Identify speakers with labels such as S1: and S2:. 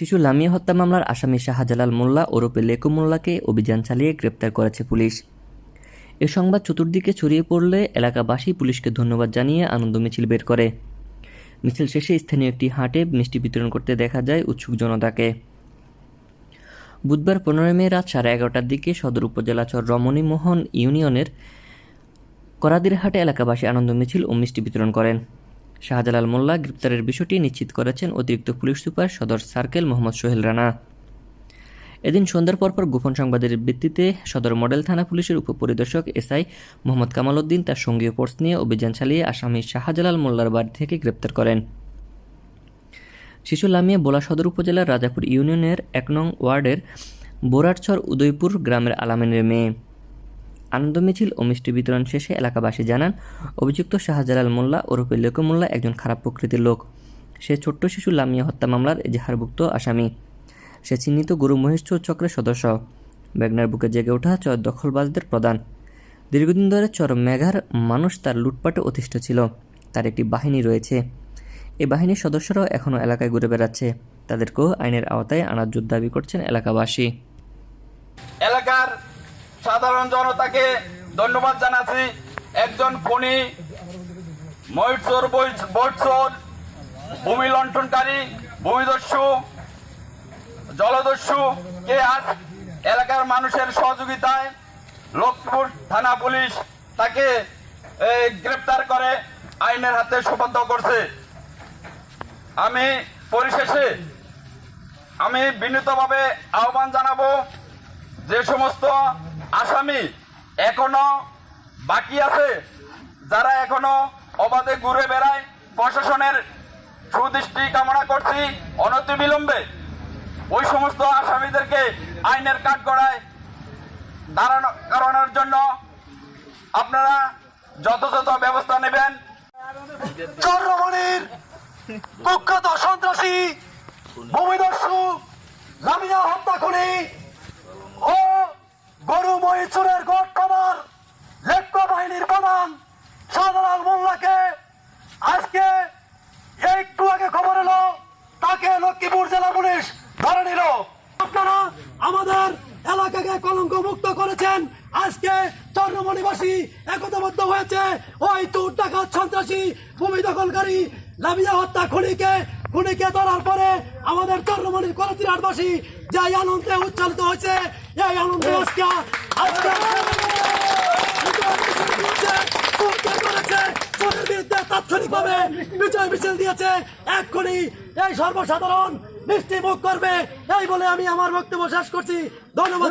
S1: শিশু লামিয়া হত্যা মামলার আসামি শাহজালাল মোল্লা ওরফে লেকু মোল্লাকে অভিযান চালিয়ে গ্রেপ্তার করেছে পুলিশ। এ সংবাদ চতুর্দিকে ছড়িয়ে পড়লে এলাকাবাসী পুলিশকে ধন্যবাদ জানিয়ে আনন্দ মিছিল বের করে। মিছিল শেষে স্থানীয় একটি হাটে মিষ্টি বিতরণ করতে দেখা যায় উৎসুক জনতাকে। বুধবার পনেরোই মে রাত সাড়ে এগারোটার দিকে সদর উপজেলা চর রমণীমোহন ইউনিয়নের করাদিরহাটে এলাকাবাসী আনন্দ মিছিল ও মিষ্টি বিতরণ করেন। শাহজালাল মোল্লা গ্রেপ্তারের বিষয়টি নিশ্চিত করেছেন অতিরিক্ত পুলিশ সুপার সদর সার্কেল মোহাম্মদ সোহেল রানা। এদিন সন্ধ্যার পরপর গোপন সংবাদের ভিত্তিতে সদর মডেল থানা পুলিশের উপপরিদর্শক এসআই মোহাম্মদ কামাল উদ্দিন তার সঙ্গীয় ফোর্স নিয়ে অভিযান চালিয়ে আসামি শাহজালাল মোল্লার বাড়ি থেকে গ্রেপ্তার করেন। শিশু লামিয়া বোলা সদর উপজেলার রাজাপুর ইউনিয়নের এক নং ওয়ার্ডের বোরারছর উদয়পুর গ্রামের আলামিনের মেয়ে। আনন্দ মিছিল ও মিষ্টি বিতরণ শেষে এলাকাবাসী জানান, অভিযুক্ত শাহজালাল মোল্লা ওরফে লেকু মোল্লা একজন খারাপ প্রকৃতির লোক। সে ছোট্ট শিশু লামিয়া হত্যা মামলার এজাহারভুক্ত আসামি। সে চিহ্নিত গুরু মহেশ চক্রের সদস্য। বেগনার বুকে জেগে ওঠা চর দখলবাজদের প্রধান। দীর্ঘদিন ধরে চর মেঘার মানুষ তার লুটপাটে অতিষ্ঠ ছিল। তার একটি বাহিনী রয়েছে। এই বাহিনীর সদস্যরাও এখনও এলাকায় ঘুরে বেড়াচ্ছে। তাদেরকেও আইনের আওতায় আনার দাবি করছেন এলাকাবাসী।
S2: এলাকার সাধারণ জনতাকে ধন্যবাদ জানাচ্ছি। একজন খনি, ময়ূরচোর বৈঠচোর ভূমি লণ্ঠনকারী, ভূমিদস্যু, জলদস্যু, কে আজ এলাকার মানুষের সহযোগিতায় লক্ষ্মীপুর থানা পুলিশ তাকে গ্রেপ্তার করে, আইনের হাতে সুবদ্ধ করছে। আমি পরিশেষে আমি বিনীতভাবে আহ্বান জানাব যে সমস্ত আসামি এখনও বাকি আছে। যারা এখনও অবাধে ঘুরে বেড়ায়, প্রশাসনের সুদৃষ্টি কামনা করছি অনতিবিলম্বে। ওই সমস্ত আসামিদেরকে আইনের কাঠগড়ায় দাঁড়ানো করানোর জন্য আপনারা যথাযথ ব্যবস্থা নেবেন।
S3: চন্দ্রমণির কুখ্যাত সন্ত্রাসী, ভূমিদস্যু, লামিয়া হত্যা খুনি গরু মহিচুরের গোট কমার লেপ্ট বাহিনীর প্রধান শাহজালাল মোল্লাকে আজকে একটু আগে খবর এলো, তাকে লক্ষ্মীপুর জেলা পুলিশ ধরে নিল। আপনারা আমাদের এলাকাকে কলঙ্ক মুক্ত করেছেন। আজকে চন্দ্রমণিবাসী একতাবদ্ধ হয়েছে। ওই চোর ডাকাত সন্ত্রাসী, ভূমি দখলকারী লাভিয়া হত্যা খুনিকে খুনিকে ধরার পরে আমাদের চন্দ্রমণির কলতির আটবাসী যে আনন্দে উচ্চারিত হয়েছে, এই আনন্দে আজকে আজকে এই সর্বসাধারণ মিষ্টি মুখ করবে এই বলে আমি আমার বক্তব্য শেষ করছি ধন্যবাদ